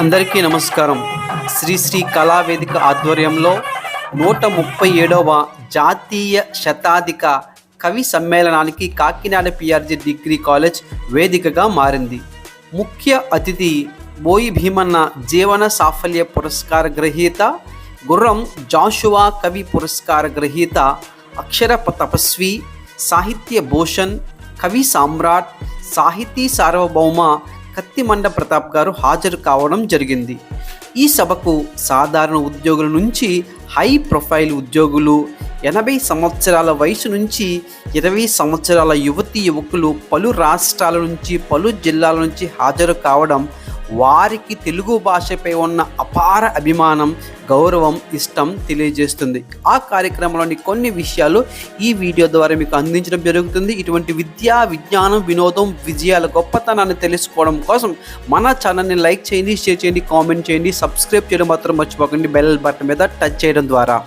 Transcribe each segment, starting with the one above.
అందరికీ నమస్కారం. శ్రీ శ్రీ కళావేదిక ఆధ్వర్యంలో నూట ముప్పై ఏడవ జాతీయ శతాధిక కవి సమ్మేళనానికి కాకినాడ పిఆర్జీ డిగ్రీ కాలేజ్ వేదికగా మారింది. ముఖ్య అతిథి బోయి భీమన్న జీవన సాఫల్య పురస్కార గ్రహీత గుర్రం జాషువా కవి పురస్కార గ్రహీత అక్షర తపస్వి సాహిత్య భూషణ్ కవి సామ్రాట్ సాహితీ సార్వభౌమ కత్తిమండ ప్రతాప్ గారు హాజరు కావడం జరిగింది. ఈ సభకు సాధారణ ఉద్యోగుల నుంచి హై ప్రొఫైల్ ఉద్యోగులు ఎనభై సంవత్సరాల వయసు నుంచి ఇరవై సంవత్సరాల యువతి యువకులు పలు రాష్ట్రాల నుంచి పలు జిల్లాల నుంచి హాజరు కావడం వారికి తెలుగు భాషపై ఉన్న అపార అభిమానం గౌరవం ఇష్టం తెలియజేస్తుంది. ఆ కార్యక్రమంలోని కొన్ని విషయాలు ఈ వీడియో ద్వారా మీకు అందించడం జరుగుతుంది. ఇటువంటి విద్యా విజ్ఞానం వినోదం విజయాల గొప్పతనాన్ని తెలుసుకోవడం కోసం మన ఛానల్ని లైక్ చేయండి షేర్ చేయండి కామెంట్ చేయండి సబ్స్క్రైబ్ చేయడం మాత్రం మర్చిపోకండి. బెల్ బటన్ మీద టచ్ చేయడం ద్వారా.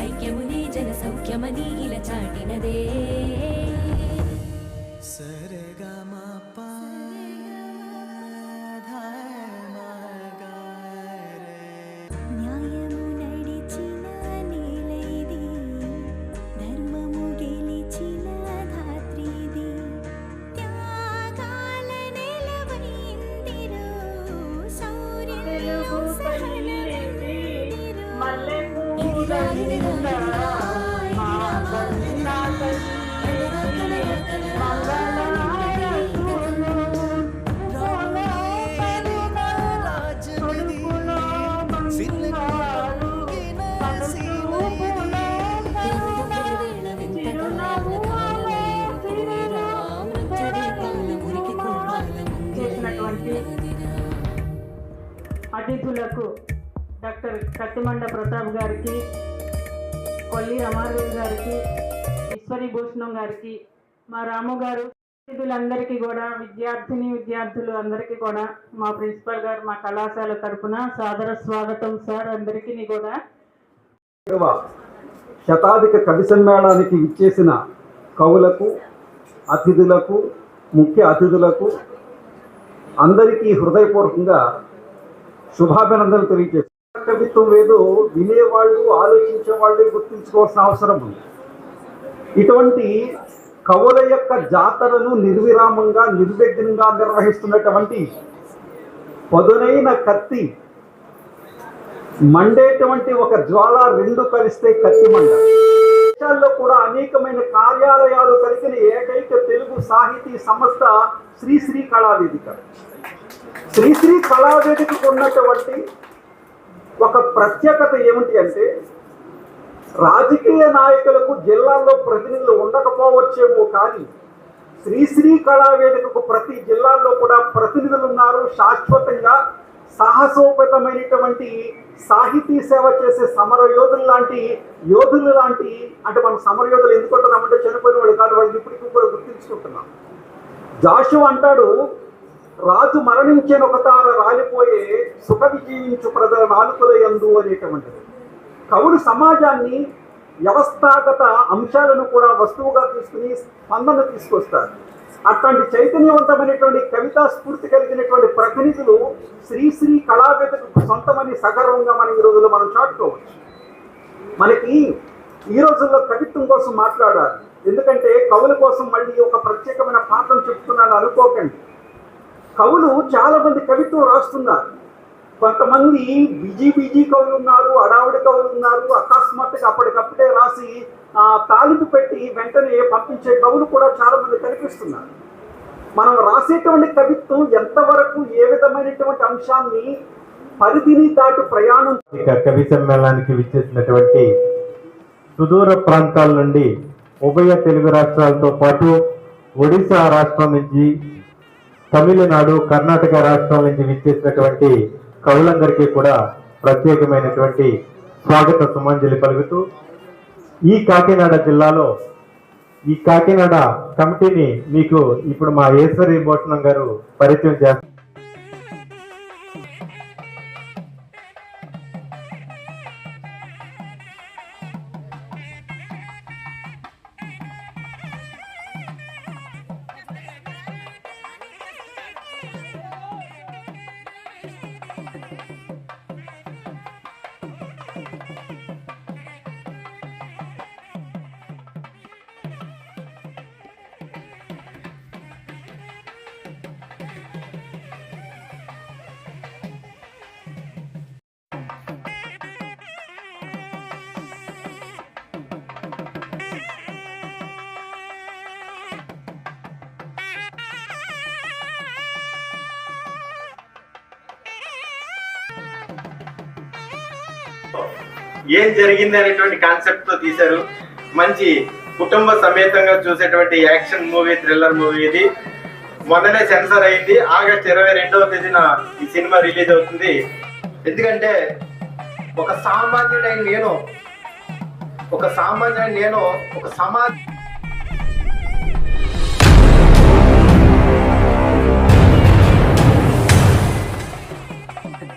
ఐక్యమునే జన సౌఖ్యమని ఇలా చాటినదే అతిథులకు డాక్టర్ కత్తిమండ ప్రతాప్ గారికి కొల్లి రమాదేవి గారికి ఈశ్వరి భూషణం గారికి మా రాము గారు విద్యార్థులందరికీ కూడా విద్యార్థిని విద్యార్థులు అందరికీ కూడా మా ప్రిన్సిపల్ గారు మా కళాశాల తరఫున సాదర స్వాగతం సార్ అందరికీ కూడా. శతాధిక కవి సమ్మేళనానికి ఇచ్చేసిన కవులకు అతిథులకు ముఖ్య అతిథులకు అందరికీ హృదయపూర్వకంగా శుభాభినందనలు తెలియజేస్తారు కవిత్వం ఏదో వినేవాళ్ళు ఆలోచించే వాళ్ళే గుర్తుంచుకోవాల్సిన అవసరం ఉంది. ఇటువంటి కవుల యొక్క జాతరను నిర్విరామంగా నిర్విఘ్నంగా నిర్వహిస్తున్నటువంటి పదునైన కత్తి మండేటువంటి ఒక జ్వాల రెండు కలిస్తే కత్తి మండ. దేశాల్లో కూడా అనేకమైన కార్యాలయాలు కలిగిన ఏకైక తెలుగు సాహితీ సంస్థ శ్రీశ్రీ కళావేదిక. శ్రీశ్రీ కళావేదికకు ఉన్నటువంటి ఒక ప్రత్యేకత ఏమిటి అంటే రాజకీయ నాయకులకు జిల్లాల్లో ప్రతినిధులు ఉండకపోవచ్చేమో కానీ శ్రీశ్రీ కళావేదికకు ప్రతి జిల్లాల్లో కూడా ప్రతినిధులు ఉన్నారు శాశ్వతంగా సాహసోపేతమైనటువంటి సాహితీ సేవ చేసే సమర యోధులు లాంటి యోధులు లాంటి అంటే మనం సమర యోధులు ఎందుకు చనిపోయిన వాళ్ళు కాదు వాళ్ళు ఇప్పటికీ కూడా గుర్తించుకుంటున్నాం. జాషు అంటాడు రాజు మరణించే ఒక రాలిపోయే సుఖ విజయించు ప్రజల నాలుకల ఎందు అనేటువంటిది కవులు సమాజాన్ని వ్యవస్థాగత అంశాలను కూడా వస్తువుగా తీసుకుని స్పందన తీసుకొస్తారు అట్లాంటి చైతన్యవంతమైనటువంటి కవితా స్ఫూర్తి కలిగినటువంటి ప్రతినిధులు శ్రీశ్రీ కళావేదకు సొంతమని సగర్వంగా మనం ఈ రోజుల్లో మనం చాటుకోవచ్చు. మనకి ఈ రోజుల్లో కవిత్వం కోసం మాట్లాడాలి. ఎందుకంటే కవుల కోసం మళ్ళీ ఒక ప్రత్యేకమైన పాఠం చెప్తున్నాను అనుకోకండి. కవులు చాలా మంది కవిత్వం రాస్తున్నారు. కొంతమంది బిజీ బిజీ కవులు ఉన్నారు అడావిడి కవులు ఉన్నారు అకస్మాత్తుగా అప్పటికప్పుడే రాసి తాలింపు పెట్టి వెంటనే పంపించే కవులు కూడా చాలా మంది కనిపిస్తున్నారు. మనం రాసేటువంటి కవిత్వం ఎంతవరకు ఏ విధమైనటువంటి అంశాన్ని పరిధిని దాటి ప్రయాణం ఇక కవి సమ్మేళనానికి విచ్చేసినటువంటి సుదూర ప్రాంతాల నుండి ఉభయ తెలుగు రాష్ట్రాలతో పాటు ఒడిశా రాష్ట్రం నుంచి తమిళనాడు కర్ణాటక రాష్ట్రం నుంచి విచ్చేసినటువంటి కవులందరికీ కూడా ప్రత్యేకమైనటువంటి స్వాగత సుమాంజలి పలుకుతూ ఈ కాకినాడ జిల్లాలో ఈ కాకినాడ కమిటీని మీకు ఇప్పుడు మా ఈశ్వరి భూషణం గారు పరిచయం చేస్తారు. ఏం జరిగింది అనేటువంటి కాన్సెప్ట్తో తీశారు. మంచి కుటుంబ సమేతంగా చూసేటువంటి యాక్షన్ మూవీ థ్రిల్లర్ మూవీ ఇది. మొన్ననే సెన్సార్ అయింది. ఆగస్ట్ ఇరవై రెండవ తేదీన ఈ సినిమా రిలీజ్ అవుతుంది. ఎందుకంటే ఒక సామాన్యుడైన నేను ఒక సామాన్యుడైన నేను ఒక సమాజ